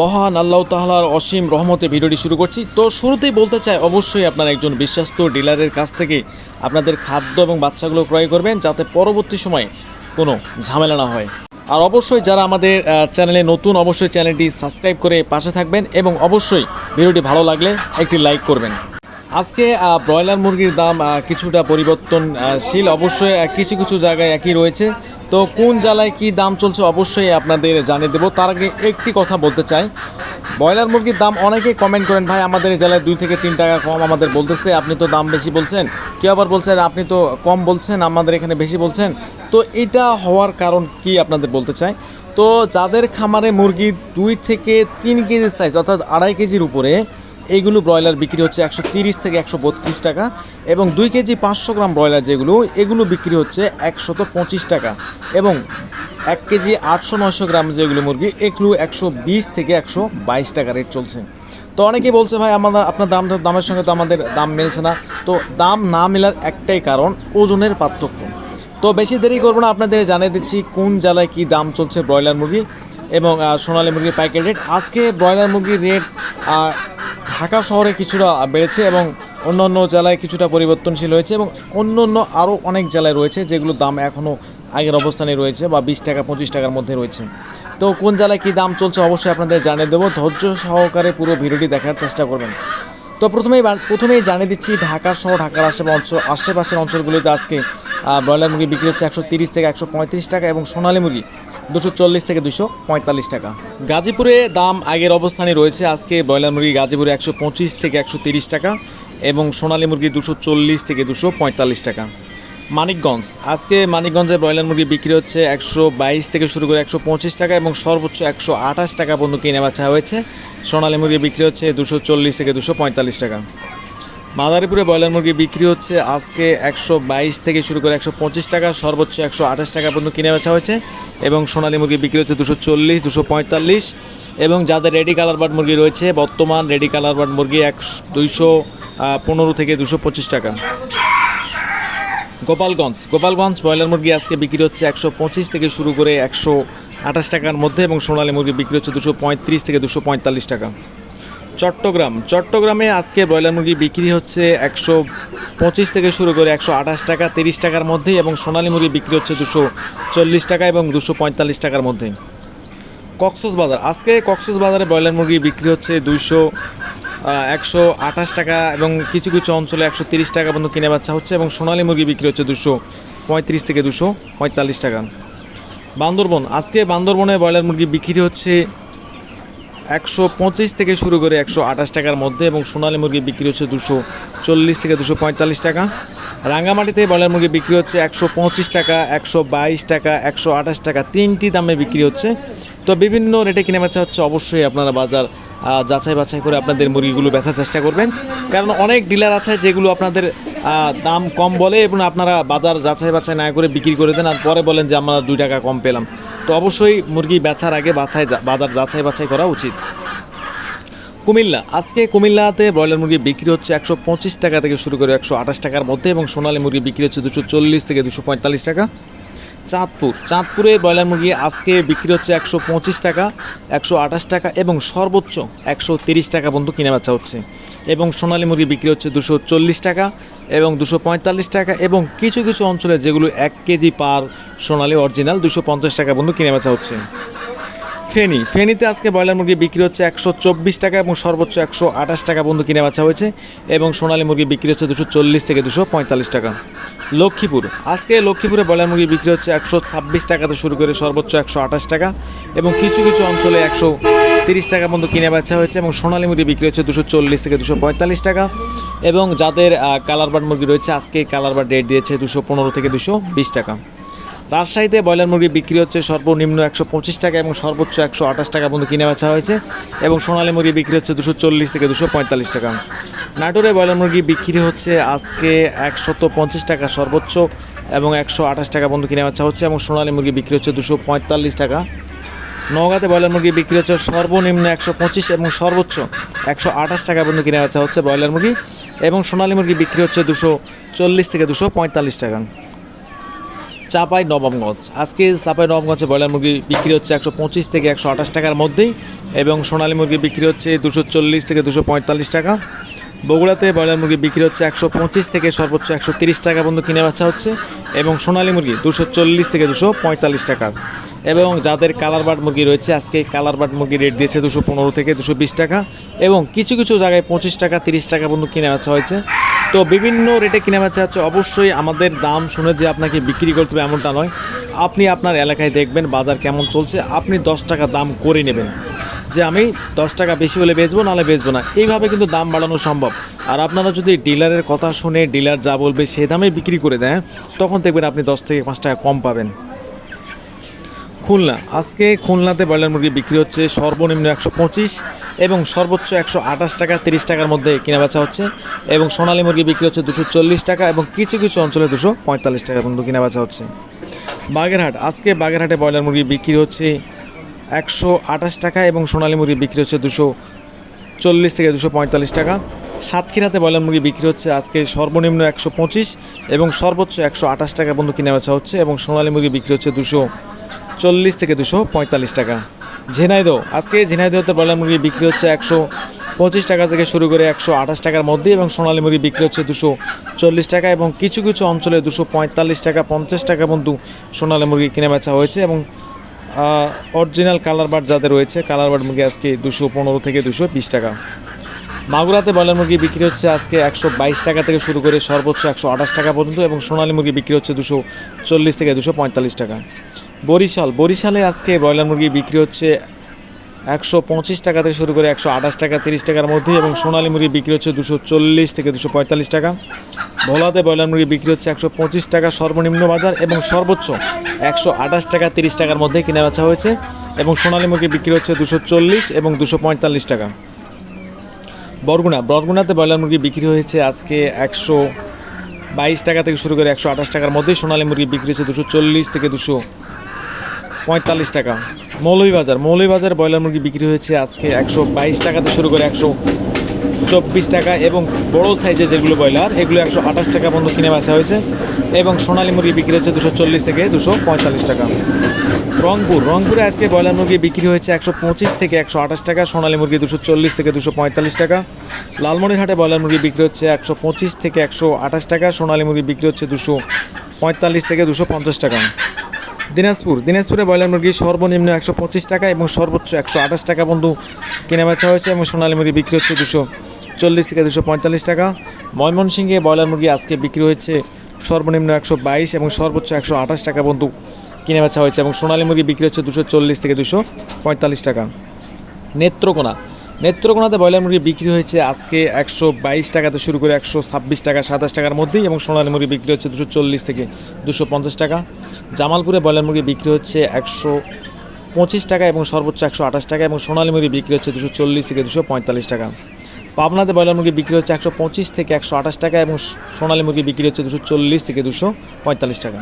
মহান আল্লাহ তাহলার অসীম রহমতে ভিডিওটি শুরু করছি। তো শুরুতেই বলতে চাই, অবশ্যই আপনারা একজন বিশ্বস্ত ডিলারের কাছ থেকে আপনাদের খাদ্য এবং বাচ্চাগুলো ক্রয় করবেন যাতে পরবর্তী সময়ে কোনো ঝামেলা না হয়। আর অবশ্যই যারা আমাদের চ্যানেলে নতুন, অবশ্যই চ্যানেলটি সাবস্ক্রাইব করে পাশে থাকবেন এবং অবশ্যই ভিডিওটি ভালো লাগলে একটি লাইক করবেন। আজকে ব্রয়লার মুরগির দাম কিছুটা পরিবর্তনশীল। অবশ্যই কিছু কিছু জায়গায় একই রয়েছে। তো কোন জেলায় কি দাম চলছে অবশ্যই আপনাদের জানিয়ে দেবো। তার আগে একটি কথা বলতে চাই। ব্রয়লার মুরগির দাম অনেকে কমেন্ট করেন, ভাই, আমাদের জেলায় দুই থেকে তিন টাকা কম আমাদের বলতেছে, আপনি তো দাম বেশি বলছেন। কেউ আবার বলছেন আপনি তো কম বলছেন, আমাদের এখানে বেশি বলছেন। তো এটা হওয়ার কারণ কি আপনাদের বলতে চাই? তো যাদের খামারে মুরগি দুই থেকে তিন কেজি সাইজ অর্থাৎ আড়াই কেজির উপরে এইগুলো ব্রয়লার বিক্রি হচ্ছে একশো তিরিশ থেকে একশো বত্রিশ টাকা এবং দুই কেজি পাঁচশো গ্রাম ব্রয়লার যেগুলো, এগুলো বিক্রি হচ্ছে একশত পঁচিশ টাকা এবং এক কেজি আটশো নয়শো গ্রাম যেগুলো মুরগি, এগুলো একশো বিশ থেকে একশো বাইশ টাকা রেট চলছে। তো অনেকেই বলছে, ভাই, আমরা আপনার দাম, দামের সঙ্গে তো আমাদের দাম মিলছে না। তো দাম না মেলার একটাই কারণ ওজনের পার্থক্য। তো বেশি দেরি করব না, আপনাদের জানিয়ে দিচ্ছি কোন জেলায় কি দাম চলছে ব্রয়লার মুরগি। এবং সোনালী মুরগির পাইকারি রেট আজকে ব্রয়লার মুরগির রেট ঢাকা শহরে কিছুটা বেড়েছে এবং অন্য অন্য জেলায় কিছুটা পরিবর্তনশীল হয়েছে এবং অন্য অন্য আরও অনেক জেলায় রয়েছে যেগুলোর দাম এখনও আগের অবস্থানে রয়েছে বা বিশ টাকা, পঁচিশ টাকার মধ্যে রয়েছে। তো কোন জেলায় কী দাম চলছে অবশ্যই আপনাদের জানিয়ে দেবো। ধৈর্য সহকারে পুরো ভিডিওটি দেখার চেষ্টা করবেন। তো প্রথমেই প্রথমেই জানিয়ে দিচ্ছি, ঢাকা সহ ঢাকার আশেপাশে অঞ্চল আশেপাশের অঞ্চলগুলিতে আজকে ব্রয়লার মুরগি বিক্রি হচ্ছে একশো তিরিশ থেকে একশো পঁয়ত্রিশ টাকা এবং সোনালী মুরগি দুশো চল্লিশ থেকে দুশো পঁয়তাল্লিশ টাকা। গাজীপুরে দাম আগের অবস্থানে রয়েছে আজকে ব্রয়লার মুরগি গাজীপুরে একশো পঁচিশ থেকে একশো তিরিশ টাকা এবং সোনালী মুরগি দুশো চল্লিশ থেকে দুশো পঁয়তাল্লিশ টাকা। মানিকগঞ্জ, আজকে মানিকগঞ্জে ব্রয়লার মুরগি বিক্রি হচ্ছে একশো বাইশ থেকে শুরু করে একশো পঁচিশ টাকা এবং সর্বোচ্চ একশো আঠাশ টাকা পর্যন্ত কিনে বাছা হয়েছে। সোনালী মুরগি বিক্রি হচ্ছে দুশো চল্লিশ থেকে দুশো পঁয়তাল্লিশ টাকা। মাদারীপুরে ব্রয়লার মুরগি বিক্রি হচ্ছে আজকে একশো বাইশ থেকে শুরু করে একশো পঁচিশ টাকা, সর্বোচ্চ একশো আঠাশ টাকা পর্যন্ত কিনে বেচা হয়েছে এবং সোনালী মুরগি বিক্রি হচ্ছে দুশো চল্লিশ, দুশো পঁয়তাল্লিশ এবং যাদের রেডি কালার বার্ড মুরগি রয়েছে, বর্তমান রেডি কালার বার্ড মুরগি এক, দুইশো পনেরো থেকে দুশো পঁচিশ টাকা। গোপালগঞ্জ গোপালগঞ্জ ব্রয়লার মুরগি আজকে বিক্রি হচ্ছে একশো পঁচিশ থেকে শুরু করে একশো আঠাশ টাকার মধ্যে এবং সোনালী মুরগি বিক্রি হচ্ছে দুশো পঁয়ত্রিশ থেকে দুশো পঁয়তাল্লিশ টাকা। চট্টগ্রাম। চট্টগ্রামে আজকে ব্রয়লার মুরগি বিক্রি হচ্ছে একশো পঁচিশ থেকে শুরু করে একশো আঠাশ টাকা, তিরিশ টাকার মধ্যেই এবং সোনালী মুরগি বিক্রি হচ্ছে দুশো চল্লিশ টাকা এবং দুশো পঁয়তাল্লিশ টাকার মধ্যে কক্সস বাজার আজকে কক্সস বাজারে ব্রয়লার মুরগি বিক্রি হচ্ছে দুইশো একশো আঠাশ টাকা এবং কিছু কিছু অঞ্চলে একশো তিরিশ টাকা পর্যন্ত কিনে বাচ্চা হচ্ছে এবং সোনালী মুরগি বিক্রি হচ্ছে দুশো পঁয়ত্রিশ থেকে দুশো পঁয়তাল্লিশ টাকা। বান্দরবন। আজকে বান্দরবনে ব্রয়লার মুরগি বিক্রি হচ্ছে একশো পঁচিশ থেকে শুরু করে একশো আঠাশ টাকার মধ্যে এবং সোনালি মুরগি বিক্রি হচ্ছে দুশো চল্লিশ থেকে দুশো পঁয়তাল্লিশ টাকা। রাঙামাটিতে ব্রয়লার মুরগি বিক্রি হচ্ছে একশো পঁচিশ টাকা, একশো বাইশ টাকা, একশো আঠাশ টাকা। তিনটি দামে বিক্রি হচ্ছে। তো বিভিন্ন রেটে কিনে বেচা হচ্ছে অবশ্যই আপনারা বাজার যাচাই বাছাই করে আপনাদের মুরগিগুলো বেচার চেষ্টা করবেন। কারণ অনেক ডিলার আছে যেগুলো আপনাদের দাম কম বলে এবং আপনারা বাজার যাচাই বাছাই না করে বিক্রি করে দেন আর পরে বলেন যে আমরা দুই টাকা কম পেলাম। তো অবশ্যই মুরগি বেচার আগে বাছাই বাজার যাচাই বাছাই করা উচিত। কুমিল্লা। আজকে কুমিল্লাতে ব্রয়লার মুরগি বিক্রি হচ্ছে একশো পঁচিশ টাকা থেকে শুরু করে একশো আঠাশ টাকার মধ্যে এবং সোনালী মুরগি বিক্রি হচ্ছে দুশো চল্লিশ থেকে দুশো পঁয়তাল্লিশ টাকা। চাঁদপুর। চাঁদপুরে ব্রয়লার মুরগি আজকে বিক্রি হচ্ছে একশো পঁচিশ টাকা, একশো আঠাশ টাকা এবং সর্বোচ্চ একশো তিরিশ টাকা পর্যন্ত কিনে বেচা হচ্ছে। এবং সোনালী মুরগি বিক্রি হচ্ছে দুশো চল্লিশ টাকা এবং দুশো পঁয়তাল্লিশ টাকা এবং কিছু কিছু অঞ্চলে যেগুলো এক কেজি পার সোনালি অরিজিনাল দুশো পঞ্চাশ টাকা পর্যন্ত কিনে বেচা হচ্ছে। ফেনি। ফেনিতে আজকে ব্রয়লার মুরগি বিক্রি হচ্ছে একশো চব্বিশ টাকা এবং সর্বোচ্চ একশো আঠাশ টাকা পর্যন্ত কিনে বাছা হয়েছে এবং সোনালী মুরগি বিক্রি হচ্ছে দুশো চল্লিশ থেকে দুশো পঁয়তাল্লিশ টাকা। লক্ষ্মীপুর। আজকে লক্ষ্মীপুরে ব্রয়লার মুরগি বিক্রি হচ্ছে একশো ছাব্বিশ টাকাতে শুরু করে সর্বোচ্চ একশো আঠাশ টাকা এবং কিছু কিছু অঞ্চলে একশো তিরিশ টাকা পর্যন্ত কিনে বেচা হয়েছে এবং সোনালী মুরগি বিক্রি হচ্ছে দুশো চল্লিশ থেকে দুশো পঁয়তাল্লিশ টাকা এবং যাদের কালার বার্ড মুরগি রয়েছে আজকে কালার বার্ড রেট দিয়েছে দুশো পনেরো থেকে দুশো বিশ টাকা। রাজশাহীতে ব্রয়লার মুরগি বিক্রি হচ্ছে সর্বনিম্ন একশো পঁচিশ টাকা এবং সর্বোচ্চ একশো আঠাশ টাকা পর্যন্ত কিনে বেচা হয়েছে এবং সোনালী মুরগি বিক্রি হচ্ছে দুশো চল্লিশ থেকে দুশো পঁয়তাল্লিশ টাকা। নাটোরে ব্রয়লার মুরগি বিক্রি হচ্ছে আজকে একশত পঞ্চাশ টাকা সর্বোচ্চ এবং একশো আঠাশ টাকা পর্যন্ত কিনে বেচা হচ্ছে এবং সোনালী মুরগি বিক্রি হচ্ছে দুশো পঁয়তাল্লিশ টাকা। নওগাঁতে ব্রয়লার মুরগি বিক্রি হচ্ছে সর্বনিম্ন একশো পঁচিশ এবং সর্বোচ্চ একশো আঠাশ টাকা পর্যন্ত কিনে বেচা হচ্ছে ব্রয়লার মুরগি এবং সোনালী মুরগি বিক্রি হচ্ছে দুশো চল্লিশ থেকে দুশো পঁয়তাল্লিশ টাকা। চাপাই নবাবগঞ্জ আজকে চাপাই নবাবগঞ্জে ব্রয়লার মুরগি বিক্রি হচ্ছে একশো পঁচিশ থেকে একশো আঠাশ টাকার মধ্যেই এবং সোনালী মুরগি বিক্রি হচ্ছে দুশো চল্লিশ থেকে দুশো পঁয়তাল্লিশ টাকা। বগুড়াতে ব্রয়লার মুরগি বিক্রি হচ্ছে একশো পঁচিশ থেকে সর্বোচ্চ একশো তিরিশ টাকা পর্যন্ত কিনে বেচা হচ্ছে এবং সোনালী মুরগি দুশো চল্লিশ থেকে দুশো পঁয়তাল্লিশ টাকা। এবং যাদের কালার বাট মুরগি রয়েছে, আজকে কালার বাট মুরগি রেট দিয়েছে দুশো পনেরো থেকে দুশো বিশ টাকা এবং কিছু কিছু জায়গায় পঁচিশ টাকা, তিরিশ টাকা পর্যন্ত কিনে বেচা হয়েছে। তো বিভিন্ন রেটে কিনে বেচা হচ্ছে। অবশ্যই আমাদের দাম শুনে যে আপনাকে বিক্রি করতে হবে এমনটা নয়। আপনি আপনার এলাকায় দেখবেন বাজার কেমন চলছে। আপনি দশ টাকা দাম করে নেবেন। যে আমি দশ টাকা বেশি হলে বেচবো, নাহলে বেচবো না। এইভাবে কিন্তু দাম বাড়ানো সম্ভব। আর আপনারা যদি ডিলারের কথা শুনে ডিলার যা বলবে সেই দামে বিক্রি করে দেন, তখন দেখবেন আপনি দশ থেকে পাঁচ টাকা কম পাবেন। খুলনা। আজকে খুলনাতে ব্রয়লার মুরগি বিক্রি হচ্ছে সর্বনিম্ন একশো পঁচিশ এবং সর্বোচ্চ একশো আঠাশ টাকা, তিরিশ টাকার মধ্যে কেনা বেচা হচ্ছে এবং সোনালী মুরগি বিক্রি হচ্ছে দুশো চল্লিশ টাকা এবং কিছু কিছু অঞ্চলে দুশো পঁয়তাল্লিশ টাকা পর্যন্ত কেনা বেচা হচ্ছে। বাগেরহাট। আজকে বাগেরহাটে ব্রয়লার মুরগি বিক্রি হচ্ছে একশো আঠাশ টাকা এবং সোনালী মুরগি বিক্রি হচ্ছে দুশো চল্লিশ থেকে দুশো পঁয়তাল্লিশ টাকা। সাতক্ষীরাতে ব্রয়লার মুরগি বিক্রি হচ্ছে আজকে সর্বনিম্ন একশো পঁচিশ এবং সর্বোচ্চ একশো আঠাশ টাকা পর্যন্ত কিনে বেচা হচ্ছে এবং সোনালী মুরগি বিক্রি হচ্ছে দুশো চল্লিশ থেকে দুশো পঁয়তাল্লিশ টাকা। ঝিনাইদহ, আজকে ঝিনাইদহতে ব্রয়লার মুরগি বিক্রি হচ্ছে একশো পঁচিশ টাকা থেকে শুরু করে একশো আঠাশ টাকার মধ্যে এবং সোনালী মুরগি বিক্রি হচ্ছে দুশো চল্লিশ টাকা এবং কিছু কিছু অঞ্চলে দুশো পঁয়তাল্লিশ টাকা, পঞ্চাশ টাকা পর্যন্ত সোনালী মুরগি কিনে বেচা হয়েছে এবং অরিজিনাল কালার বার্ড যাদের রয়েছে কালার বার্ড মুরগি আজকে দুশো পনেরো থেকে দুশো বিশ টাকা। মাগুরাতে ব্রয়লার মুরগি বিক্রি হচ্ছে আজকে একশো বাইশ টাকা থেকে শুরু করে সর্বোচ্চ একশো আঠাশ টাকা পর্যন্ত এবং সোনালী মুরগি বিক্রি হচ্ছে দুশো চল্লিশ থেকে দুশো পঁয়তাল্লিশ টাকা। বরিশাল। বরিশালে আজকে ব্রয়লার মুরগি বিক্রি হচ্ছে একশো পঁচিশ টাকা থেকে শুরু করে একশো আঠাশ টাকা, তিরিশ টাকার মধ্যে এবং সোনালী মুরগি বিক্রি হচ্ছে দুশো চল্লিশ থেকে দুশো পঁয়তাল্লিশ টাকা। ভোলাতে ব্রয়লার মুরগি বিক্রি হচ্ছে একশো পঁচিশ টাকা সর্বনিম্ন বাজার এবং সর্বোচ্চ একশো আঠাশ টাকা, তিরিশ টাকার মধ্যে কিনে বেচা হয়েছে এবং সোনালী মুরগি বিক্রি হচ্ছে দুশো চল্লিশ এবং দুশো পঁয়তাল্লিশ টাকা। বরগুনা। বরগুনাতে ব্রয়লার মুরগি বিক্রি হয়েছে আজকে একশো বাইশ টাকা থেকে শুরু করে একশো আঠাশ টাকার মধ্যে, সোনালী মুরগি বিক্রি হচ্ছে দুশো চল্লিশ থেকে দুশো পঁয়তাল্লিশ টাকা। মৌলভীবাজার মৌলভীবাজার ব্রয়লার মুরগি বিক্রি হয়েছে আজকে একশো বাইশ টাকাতে শুরু করে একশো চব্বিশ টাকা এবং বড় সাইজের যেগুলো ব্রয়লার, এগুলো একশো আঠাশ টাকা পর্যন্ত কিনে বেচা হয়েছে এবং সোনালী মুরগি বিক্রি হচ্ছে দুশো চল্লিশ থেকে দুশো পঁয়তাল্লিশ টাকা। রংপুর, রংপুরে আজকে ব্রয়লার মুরগি বিক্রি হয়েছে একশো পঁচিশ থেকে একশো আঠাশ টাকা, সোনালী মুরগি দুশো চল্লিশ থেকে দুশো পঁয়তাল্লিশ টাকা। লালমনিরহাটে ব্রয়লার মুরগি বিক্রি হচ্ছে একশো পঁচিশ থেকে একশো আঠাশ টাকা, সোনালী মুরগি বিক্রি হচ্ছে দুশো পঁয়তাল্লিশ থেকে দুশো পঞ্চাশ টাকা। দিনাজপুর। দিনাজপুরে ব্রয়লার মুরগি সর্বনিম্ন একশো পঁচিশ টাকা এবং সর্বোচ্চ একশো আঠাশ টাকা বন্ধু কেনা বেচা হয়েছে এবং সোনালী মুরগি বিক্রি হচ্ছে দুশো চল্লিশ থেকে দুশো পঁয়তাল্লিশ টাকা। ময়মনসিংহে ব্রয়লার মুরগি আজকে বিক্রি হয়েছে সর্বনিম্ন একশো বাইশ এবং সর্বোচ্চ একশো আঠাশ টাকা বন্ধু কিনে বেচা হয়েছে এবং সোনালী মুরগি বিক্রি হচ্ছে দুশো চল্লিশ থেকে দুশো পঁয়তাল্লিশ টাকা। নেত্রকোনা। নেত্রকোনাতে ব্রয়লার মুরগি বিক্রি হয়েছে আজকে একশো বাইশ টাকাতে শুরু করে একশো ছাব্বিশ টাকা, সাতাশ টাকার মধ্যেই এবং সোনালী মুরগি বিক্রি হচ্ছে দুশো চল্লিশ থেকে দুশো পঞ্চাশ টাকা। জামালপুরে ব্রয়লার মুরগি বিক্রি হচ্ছে একশো পঁচিশ টাকা এবং সর্বোচ্চ একশো আঠাশ টাকা এবং সোনালী মুরগি বিক্রি হচ্ছে দুশো চল্লিশ থেকে দুশো পঁয়তাল্লিশ টাকা। পাবনাতে ব্রয়লার মুরগি বিক্রি হচ্ছে একশো পঁচিশ থেকে একশো আঠাশ টাকা এবং সোনালী মুরগি বিক্রি হচ্ছে দুশো চল্লিশ থেকে দুশো পঁয়তাল্লিশ টাকা।